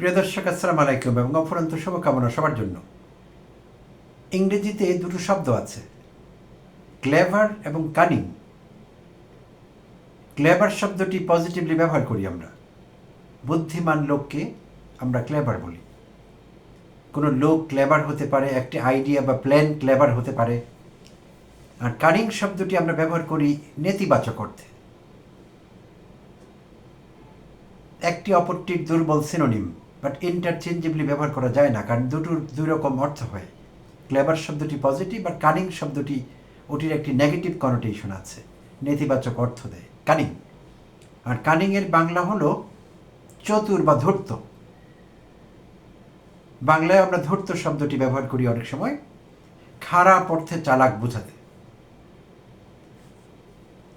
প্রিয় দর্শক, আসসালাম আলাইকুম এবং অফুরন্ত শুভকামনা সবার জন্য। ইংরেজিতে দুটো শব্দ আছে, ক্লেভার এবং কানিং। ক্লেভার শব্দটি পজিটিভলি ব্যবহার করি আমরা। বুদ্ধিমান লোককে আমরা ক্লেভার বলি। কোনো লোক ক্লেভার হতে পারে, একটি আইডিয়া বা প্ল্যান ক্লেভার হতে পারে। আর কানিং শব্দটি আমরা ব্যবহার করি নেতিবাচক অর্থে। একটি অপরটির দুর্বল সিনোনিম বাট ইন্টারচেঞ্জেবলি ব্যবহার করা যায় না, কারণ দুটোর দুই রকম অর্থ হয়। ক্লেভার শব্দটি পজিটিভ আর কানিং শব্দটি, ওটির একটি নেগেটিভ কনোটেশন আছে। নেতিবাচক অর্থ দেয়। কানিং আর কানিংয়ের বাংলা হলো চতুর বা ধূর্ত। বাংলায় আমরা ধূর্ত শব্দটি ব্যবহার করি অনেক সময়, খারাপ অর্থে চালাক বোঝাতে।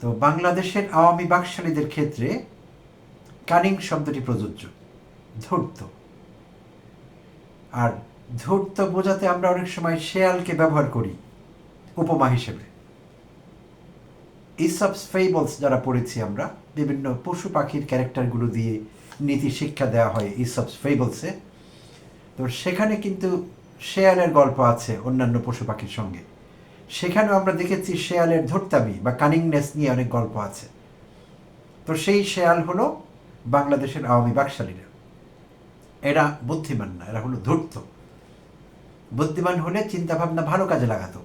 তো বাংলাদেশের আওয়ামী বাকশালীদের ক্ষেত্রে কানিং শব্দটি প্রযোজ্য। ধূর্ত। আর ধূর্ত বোঝাতে আমরা অনেক সময় শেয়ালকে ব্যবহার করি, উপমা হিসেবে। ইসবস ফেইবলস যারা পড়েছি আমরা, বিভিন্ন পশু পাখির ক্যারেক্টারগুলো দিয়ে নীতি শিক্ষা দেওয়া হয় ইসবস ফেইবলসে। তো সেখানে কিন্তু শেয়ালের গল্প আছে অন্যান্য পশু পাখির সঙ্গে। সেখানেও আমরা দেখেছি শেয়ালের ধূর্তামি বা কানিংনেস নিয়ে অনেক গল্প আছে। তো সেই শেয়াল হলো বাংলাদেশের আওয়ামী বাকশালীরা। এরা বুদ্ধিমান না, এরা হলো ধূর্ত। বুদ্ধিমান হলে চিন্তা ভাবনা ভালো কাজে লাগাতো।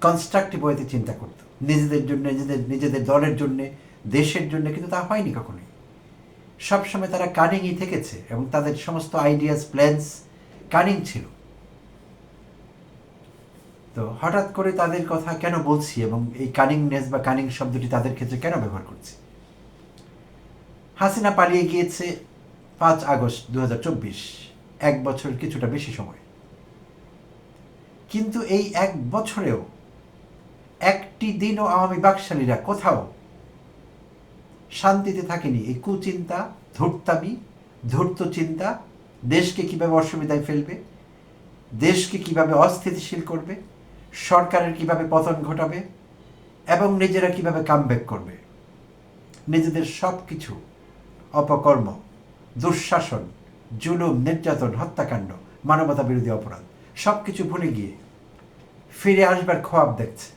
কনস্ট্রাকটিভ ওয়েতে চিন্তা করতো। নিজেদের জন্য, নিজেদের নিজেদের দলের জন্য, দেশের জন্য, কিন্তু তা হয়নি কখনোই। সবসময় তারা কানিংই থেকেছে এবং তাদের সমস্ত আইডিয়াস প্ল্যান্স কানিং ছিল। তো হঠাৎ করে তাদের কথা কেন বলছি এবং এই কানিংনেস বা কানিং শব্দটি তাদের ক্ষেত্রে কেন ব্যবহার করছি? হাসিনা পালিয়ে গিয়েছে পাঁচ আগস্ট দু এক বছর কিছুটা বেশি সময়। কিন্তু এই এক বছরেও একটি দিনও আওয়ামী বাকশালীরা কোথাও শান্তিতে থাকেনি। এই কুচিন্তা, ধূর্তামি, ধূর্ত চিন্তা, দেশকে কীভাবে অসুবিধায় ফেলবে, দেশকে কীভাবে অস্থিতিশীল করবে, সরকারের কীভাবে পতন ঘটাবে এবং নিজেরা কীভাবে কামব্যাক করবে। নিজেদের সব কিছু অপকর্ম দুঃশাসন, জুলুম, নির্যাতন, হত্যাকাণ্ড মানবতা বিরোধী অপরাধ সব কিছু ভুলে গিয়ে ফিরে আসবার খোয়াব দেখছে।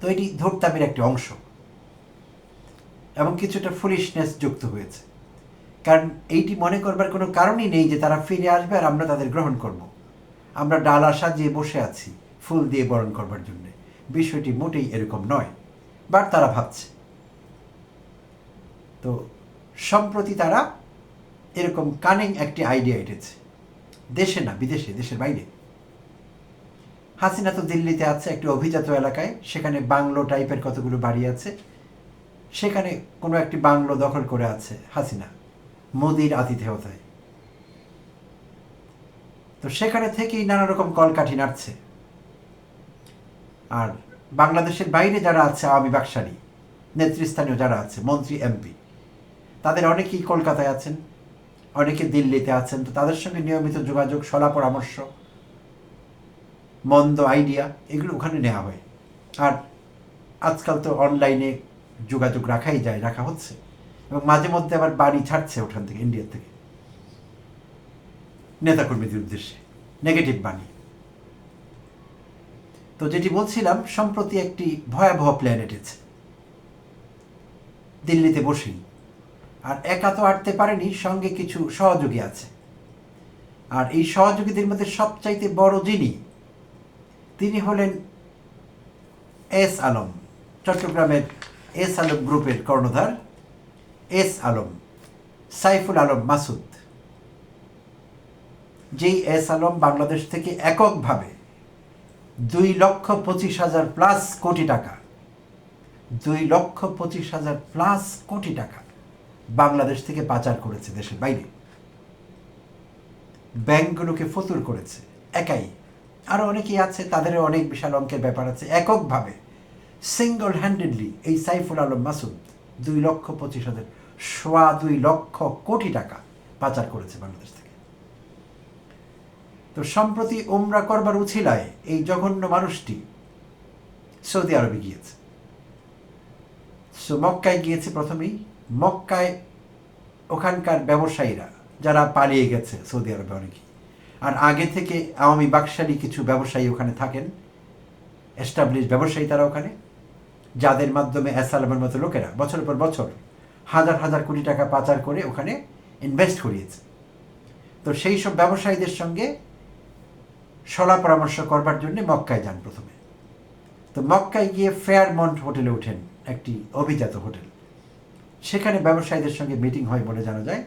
তো এটি ধূর্তামির একটি অংশ এবং কিছুটা ফুলিশনেস যুক্ত হয়েছে। কারণ এইটি মনে করবার কোনো কারণই নেই যে তারা ফিরে আসবে আর আমরা তাদের গ্রহণ করব। আমরা ডালা সাজিয়ে বসে আছি, ফুল দিয়ে বরণ করবার জন্য। বিষয়টি মোটেই এরকম নয়, বাট তারা ভাবছে। তো সম্প্রতি তারা এরকম কানিং একটি আইডিয়া এটেছে। দেশে না, বিদেশে, দেশের বাইরে। হাসিনা তো দিল্লিতে আছে, একটি অভিজাত এলাকায়। সেখানে বাংলো টাইপের কতগুলো বাড়ি আছে। সেখানে কোনো একটি বাংলো দখল করে আছে হাসিনা, মোদির আতিথেয়তায়। তো সেখানে থেকেই নানা রকম কলকাঠি নাড়ছে। আর বাংলাদেশের বাইরে যারা আছে, আওয়ামী বাকশালী, নেতৃস্থানীয় যারা আছে, মন্ত্রী, এমপি তাদের অনেকেই কলকাতায় আছেন, অনেকে দিল্লিতে আছেন, তো তাদের সঙ্গে নিয়মিত যোগাযোগ, সলা পরামর্শ, মন্দ আইডিয়া এগুলো ওখানে নেওয়া হয়। আর আজকাল তো অনলাইনে যোগাযোগ রাখাই যায়, রাখা হচ্ছে। এবং মাঝে মধ্যে আবার বাড়ি ছাড়ছে ওখান থেকে ইন্ডিয়ার থেকে। নেতাকর্মীদের উদ্দেশ্যে নেগেটিভ বাণী। তো যেটি বলছিলাম, সম্প্রতি একটি ভয়াবহ প্ল্যান এটেছে। দিল্লিতে বসেই। আর একা তো আটতে পারেনি, সঙ্গে কিছু সহযোগী আছে। আর এই সহযোগীদের মধ্যে সবচাইতে বড় যিনি, তিনি হলেন এস আলম, চট্টগ্রামের এস আলম গ্রুপের কর্ণধার, এস আলম, সাইফুল আলম মাসুদ। যেই এস আলম বাংলাদেশ থেকে এককভাবে দুই লক্ষ পঁচিশ হাজার প্লাস কোটি টাকা, দুই লক্ষ পঁচিশ হাজার প্লাস কোটি টাকা বাংলাদেশ থেকে পাচার করেছে দেশের বাইরে। ব্যাংকগুলোকে ফতুর করেছে, একাই। আরও অনেকেই আছে তাদেরও অনেক বিশাল অঙ্কের ব্যাপার আছে। এককভাবে সিঙ্গল হ্যান্ডেডলি এই সাইফুল আলম মাসুদ দুই লক্ষ পঁচিশ হাজার, সোয়া দুই লক্ষ কোটি টাকা পাচার করেছে বাংলাদেশ থেকে। তো সম্প্রতি ওমরা করবার উছিলায় এই জঘন্য মানুষটি সৌদি আরবে গিয়েছে। সো মক্কায় গিয়েছে প্রথমেই। মক্কায় ওখানকার ব্যবসায়ীরা, যারা পালিয়ে গেছে সৌদি আরবে অনেকে আর আগে থেকে আওয়ামী বাকশালী কিছু ব্যবসায়ী ওখানে থাকেন এস্টাবলিশ ব্যবসায়ী তারা ওখানে, যাদের মাধ্যমে অ্যাসালামের মতো লোকেরা বছরের পর বছর হাজার হাজার কোটি টাকা পাচার করে ওখানে ইনভেস্ট করিয়েছে। তো সেই সব ব্যবসায়ীদের সঙ্গে সলা পরামর্শ করবার জন্য মক্কায় যান প্রথমে। তো মক্কায় গিয়ে ফেয়ারমন্ট হোটেলে ওঠেন, একটি অভিজাত হোটেল। সেখানে ব্যবসায়ীদের সঙ্গে মিটিং হয় বলে জানা যায়।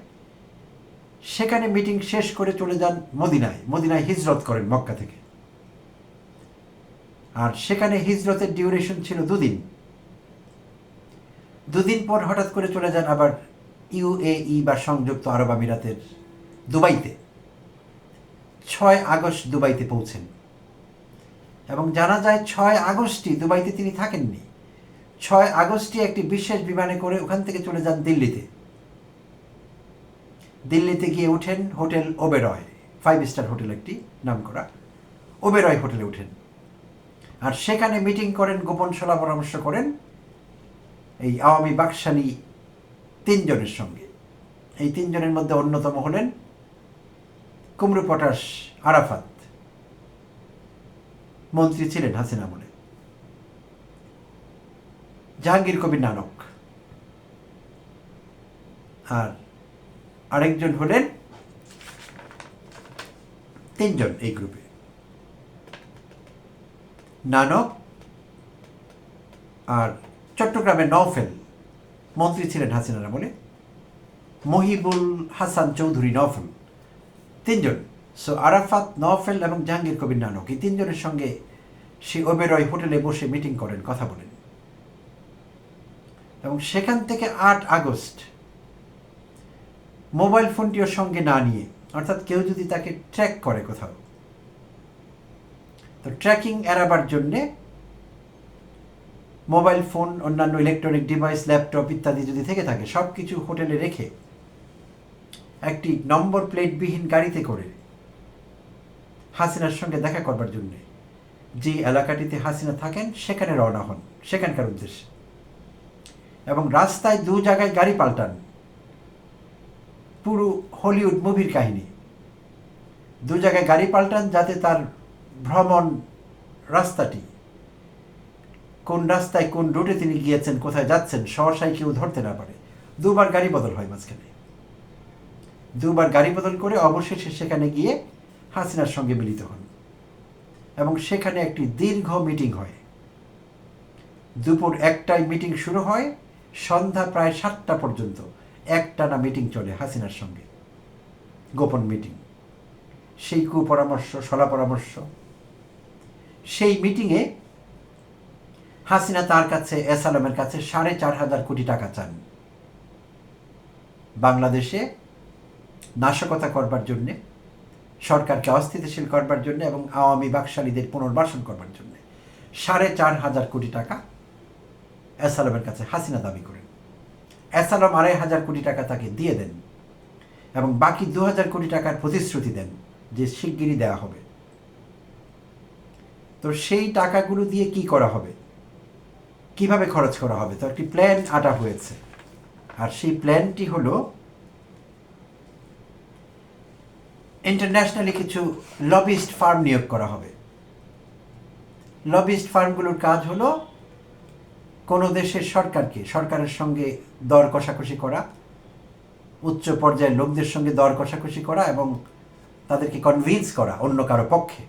সেখানে মিটিং শেষ করে চলে যান মদিনায়। মদিনায় হিজরত করেন মক্কা থেকে। আর সেখানে হিজরতের ডিউরেশন ছিল দুদিন। দুদিন পর হঠাৎ করে চলে যান আবার ইউএই বা সংযুক্ত আরব আমিরাতের দুবাইতে। ছয় আগস্ট দুবাইতে পৌঁছেন। এবং জানা যায় ছয় আগস্টই দুবাইতে তিনি থাকেননি। ছয় আগস্টই একটি বিশেষ বিমানে করে ওখান থেকে চলে যান দিল্লিতে। দিল্লিতে গিয়ে উঠেন hotel Oberoi five star hotel একটি নাম করা ওবেরয় হোটেলে উঠেন আর সেখানে মিটিং করেন, গোপন সলা পরামর্শ করেন এই আওয়ামী বাকশালী তিনজনের সঙ্গে। এই তিনজনের মধ্যে অন্যতম হলেন কুমরু পটাশ আরাফাত। মন্ত্রী ছিলেন হাসিনা আমলে জাহাঙ্গীর কবির নানক। আর আরেকজন হলেন তিনজন এই গ্রুপে। নানক আর চট্টগ্রামের নওফেল মন্ত্রী ছিলেন হাসিনার আমলে মহিবুল হাসান চৌধুরী নওফেল তিনজন। সো আরাফাত, নওফেল এবং জাহাঙ্গীর কবির নানক এই তিনজনের সঙ্গে সে ওবেরয় হোটেলে বসে মিটিং করেন, কথা বলেন। এবং সেখান থেকে আট আগস্ট মোবাইল ফোনটিও সঙ্গে না নিয়ে, অর্থাৎ কেউ যদি তাকে ট্র্যাক করে কোথাও। তো ট্র্যাকিং এড়াবার জন্যে মোবাইল ফোন, অন্যান্য ইলেকট্রনিক ডিভাইস ল্যাপটপ ইত্যাদি যদি থেকে থাকে সব কিছু হোটেলে রেখে একটি নম্বর প্লেটবিহীন গাড়িতে করে হাসিনার সঙ্গে দেখা করবার জন্যে যে এলাকাটিতে হাসিনা থাকেন, সেখানে রওনা হন। সেখানকার উদ্দেশ্যে। এবং রাস্তায় দু জায়গায় গাড়ি পাল্টান। পুরো হলিউড মুভির কাহিনী। দু জায়গায় গাড়ি পাল্টান যাতে তার ভ্রমণ রাস্তাটি। কোন রাস্তায় কোন রুটে তিনি গিয়েছেন, কোথায় যাচ্ছেন, সহসাই কেউ ধরতে না পারে। দুবার গাড়ি বদল হয় মাঝখানে। দুবার গাড়ি বদল করে অবশেষে সেখানে গিয়ে হাসিনার সঙ্গে মিলিত হন। এবং সেখানে একটি দীর্ঘ মিটিং হয়। দুপুর একটায় মিটিং শুরু হয়। সন্ধ্যা প্রায় সাতটা পর্যন্ত একটানা মিটিং চলে হাসিনার সঙ্গে। গোপন মিটিং। সেই কুপরামর্শ সলা পরামর্শ সেই মিটিংয়ে হাসিনা তার কাছে, এস আলমের কাছে সাড়ে চার হাজার কোটি টাকা চান। বাংলাদেশে নাশকতা করবার জন্যে, সরকারকে অস্থিতিশীল করবার জন্য এবং আওয়ামী বাকশালীদের পুনর্বাসন করবার জন্য সাড়ে চার হাজার কোটি টাকা এস আলমের কাছে হাসিনা দাবি করেন আলম আড়াই হাজার কোটি টাকা তাকে দিয়ে দেন এবং বাকি দু হাজার কোটি টাকার প্রতিশ্রুতি দেন যে শিগগিরই দেওয়া হবে। তো সেই টাকাগুলো দিয়ে কি করা হবে? কীভাবে খরচ করা হবে? তো একটি প্ল্যান আটা হয়েছে। আর সেই প্ল্যানটি হলো ইন্টারন্যাশনালি কিছু লবিস্ট ফার্ম নিয়োগ করা হবে। লবিস্ট ফার্মগুলোর কাজ হলো কোনো দেশের সরকারকে? সরকারের সঙ্গে দর কষাকষি করা, উচ্চ পর্যায়ের লোকদের সঙ্গে দর কষাকষি করা এবং তাদেরকে কনভিন্স করা অন্য কারও পক্ষে।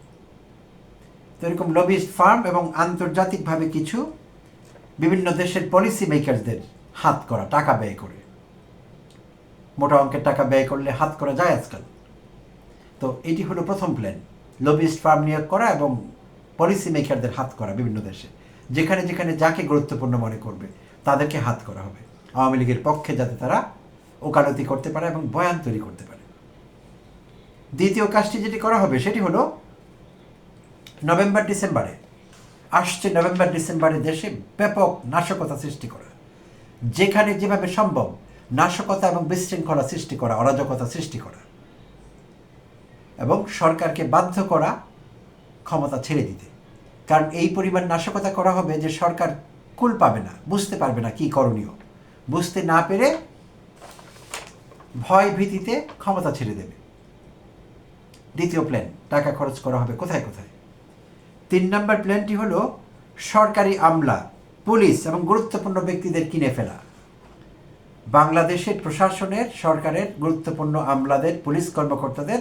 তো এরকম লবিস্ট ফার্ম এবং আন্তর্জাতিকভাবে কিছু বিভিন্ন দেশের পলিসি মেকারদের হাত করা, টাকা ব্যয় করে। মোটা অঙ্কের টাকা ব্যয় করলে হাত করা যায় আজকাল। তো এটি হলো প্রথম প্ল্যান লবিস্ট ফার্ম নিয়োগ করা এবং পলিসি মেকারদের হাত করা বিভিন্ন দেশে। যেখানে যেখানে যাকে গুরুত্বপূর্ণ মনে করবে, তাদেরকে হাত করা হবে। আওয়ামী লীগের পক্ষে যাতে তারা ওকালতি করতে পারে এবং বয়ান তৈরি করতে পারে। দ্বিতীয় কাজটি যেটি করা হবে, সেটি হলো নভেম্বর ডিসেম্বরে আসছে নভেম্বর ডিসেম্বরে দেশে ব্যাপক নাশকতা সৃষ্টি করা। যেখানে যেভাবে সম্ভব নাশকতা এবং বিশৃঙ্খলা সৃষ্টি করা, অরাজকতা সৃষ্টি করা এবং সরকারকে বাধ্য করা ক্ষমতা ছেড়ে দিতে। কারণ এই পরিমাণ নাশকতা করা হবে যে সরকার কুল পাবে না, বুঝতে পারবে না কি করণীয়। বুঝতে না পেরে ভয় ভীতিতে ক্ষমতা ছেড়ে দেবে। দ্বিতীয় প্ল্যান টাকা খরচ করা হবে কোথায় কোথায়? তিন নম্বর প্ল্যানটি হলো সরকারি আমলা, পুলিশ এবং গুরুত্বপূর্ণ ব্যক্তিদের কিনে ফেলা। বাংলাদেশের প্রশাসনের, সরকারের গুরুত্বপূর্ণ আমলাদের, পুলিশ কর্মকর্তাদের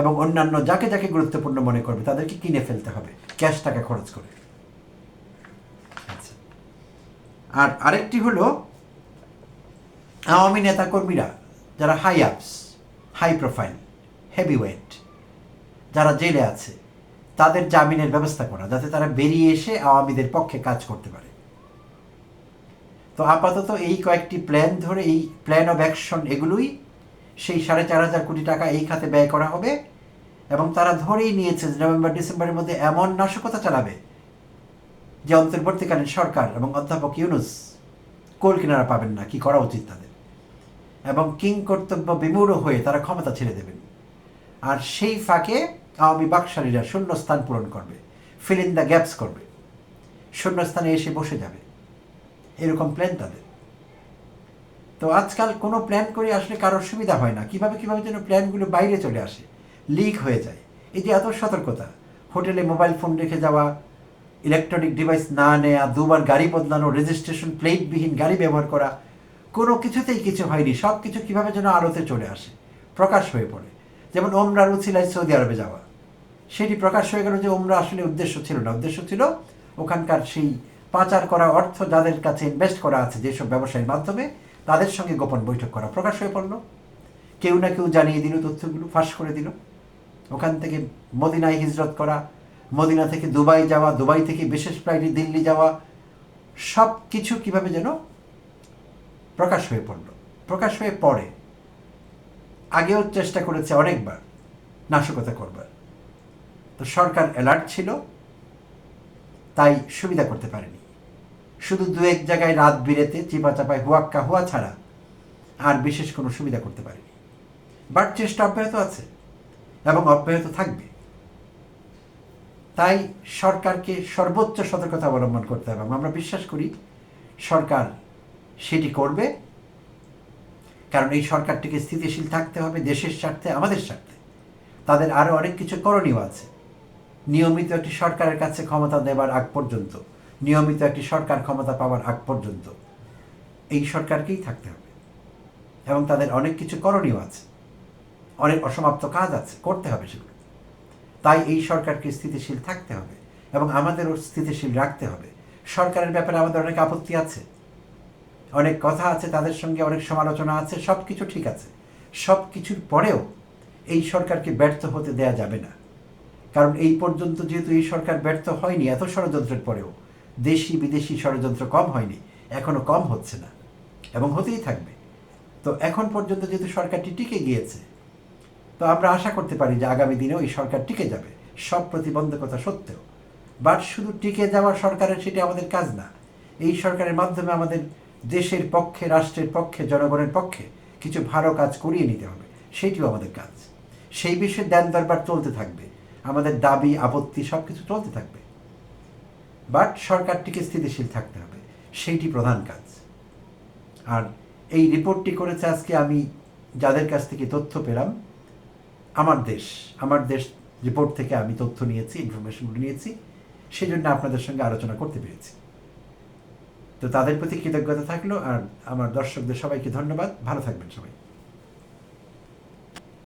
এবং অন্যান্য যাকে যাকে গুরুত্বপূর্ণ মনে করবে, তাদেরকে কিনে ফেলতে হবে, ক্যাশ টাকা খরচ করে। আর আরেকটি হলো আওয়ামী নেতা কর্মীরা যারা high ups high profile heavy weight যারা জেলে আছে, তাদের জামিনের ব্যবস্থা করা, যাতে তারা বেরিয়ে এসে আওয়ামীদের পক্ষে কাজ করতে পারে তো আপাতত এই কয়েকটি প্ল্যান ধরে, এই প্ল্যান অফ অ্যাকশন এগুলোই সেই সাড়ে চার হাজার কোটি টাকা এই খাতে ব্যয় করা হবে এবং তারা ধরেই নিয়েছে নভেম্বর, ডিসেম্বরের মধ্যে এমন নাশকতা চালাবে যে অন্তর্বর্তীকালীন সরকার এবং অধ্যাপক ইউনুস কোল কিনারা পাবেন না, কি করা উচিত তাদের? এবং কিং কর্তব্য বিমূঢ় হয়ে তারা ক্ষমতা ছেড়ে দেবেন। আর সেই ফাঁকে আওয়ামী বাকশালীরা শূন্য স্থান পূরণ করবে ফিল ইন দ্য গ্যাপস করবে, শূন্যস্থানে এসে বসে যাবে। এরকম প্ল্যান তাদের। তো আজকাল কোনো প্ল্যান করে আসলে কারোর সুবিধা হয় না। কীভাবে কীভাবে যেন প্ল্যানগুলো বাইরে চলে আসে লিক হয়ে যায়। এই যে এত সতর্কতা। হোটেলে মোবাইল ফোন রেখে যাওয়া ইলেকট্রনিক ডিভাইস না নেওয়া দুবার গাড়ি বদলানো রেজিস্ট্রেশন প্লেটবিহীন গাড়ি ব্যবহার করা, কোনো কিছুতেই কিছু হয়নি। সব কিছু কীভাবে যেন আলোতে চলে আসে, প্রকাশ হয়ে পড়ে। যেমন ওমরার উছিলায় সৌদি আরবে যাওয়া। সেটি প্রকাশ হয়ে গেল যে ওমরা আসলে উদ্দেশ্য ছিল না। উদ্দেশ্য ছিল ওখানকার সেই পাচার করা অর্থ যাদের কাছে ইনভেস্ট করা আছে যেসব ব্যবসায়ের মাধ্যমে তাদের সঙ্গে গোপন বৈঠক করা প্রকাশ হয়ে পড়ল। কেউ না কেউ জানিয়ে দিল তথ্যগুলো, ফাঁস করে দিল। ওখান থেকে মদিনায় হিজরত করা, মদিনা থেকে দুবাই যাওয়া, দুবাই থেকে বিশেষ ফ্লাইটে দিল্লি যাওয়া, সব কিছু কীভাবে যেন প্রকাশ হয়ে পড়ল। প্রকাশ হয়ে পড়ে। আগেও চেষ্টা করেছে অনেকবার নাশকতা করবার। তো সরকার অ্যালার্ট ছিল, তাই সুবিধা করতে পারেনি। শুধু দু এক জায়গায় রাত বিরেতে চিপা চাপায় হুয়াক্কা হুয়া ছাড়া আর বিশেষ কোনো সুবিধা করতে পারেনি। বাট চেষ্টা অব্যাহত আছে এবং অব্যাহত থাকবে। তাই সরকারকে সর্বোচ্চ সতর্কতা অবলম্বন করতে হবে আমরা বিশ্বাস করি সরকার সেটি করবে। কারণ এই সরকারটিকে স্থিতিশীল থাকতে হবে, দেশের স্বার্থে, আমাদের স্বার্থে। তাদের আরও অনেক কিছু করণীয় আছে। নিয়মিত একটি সরকারের কাছে ক্ষমতা দেবার আগ পর্যন্ত নিয়মিত একটি সরকার ক্ষমতা পাওয়ার আগ পর্যন্ত এই সরকারকেই থাকতে হবে। এবং তাদের অনেক কিছু করণীয় আছে। অনেক অসমাপ্ত কাজ আছে, করতে হবে সেগুলো। তাই এই সরকারকে স্থিতিশীল থাকতে হবে এবং আমাদেরও স্থিতিশীল রাখতে হবে। সরকারের ব্যাপারে আমাদের অনেক আপত্তি আছে। অনেক কথা আছে, তাদের সঙ্গে অনেক সমালোচনা আছে সব কিছু ঠিক আছে। সব কিছুর পরেও এই সরকারকে ব্যর্থ হতে দেয়া যাবে না। কারণ এই পর্যন্ত যেহেতু এই সরকার ব্যর্থ হয়নি, এত ষড়যন্ত্রের পরেও দেশি বিদেশি ষড়যন্ত্র কম হয়নি, এখনও কম হচ্ছে না, এবং হতেই থাকবে। তো এখন পর্যন্ত যেহেতু সরকারটি টিকে গিয়েছে, তো আমরা আশা করতে পারি যে আগামী দিনেও এই সরকার টিকে যাবে, সব প্রতিবন্ধকতা সত্ত্বেও। বাট শুধু টিকে যাওয়া সরকারের সেটি আমাদের কাজ না, এই সরকারের মাধ্যমে আমাদের দেশের পক্ষে, রাষ্ট্রের পক্ষে, জনগণের পক্ষে কিছু ভালো কাজ করিয়ে নিতে হবে সেইটিও আমাদের কাজ। সেই বিষয়ে দেন দরবার চলতে থাকবে, আমাদের দাবি, আপত্তি সব কিছু চলতে থাকবে। বাট সরকারটিকে স্থিতিশীল থাকতে হবে। সেইটি প্রধান কাজ। আর এই রিপোর্টটি করেছে আজকে আমি যাদের কাছ থেকে তথ্য পেলাম, আমার দেশ। আমার দেশ রিপোর্ট থেকে আমি তথ্য নিয়েছি, ইনফরমেশনগুলো নিয়েছি। সেই জন্য আপনাদের সঙ্গে আলোচনা করতে পেরেছি। তো তাদের প্রতি কৃতজ্ঞতা থাকল, আর আমার দর্শকদের সবাইকে ধন্যবাদ। ভালো থাকবেন সবাই।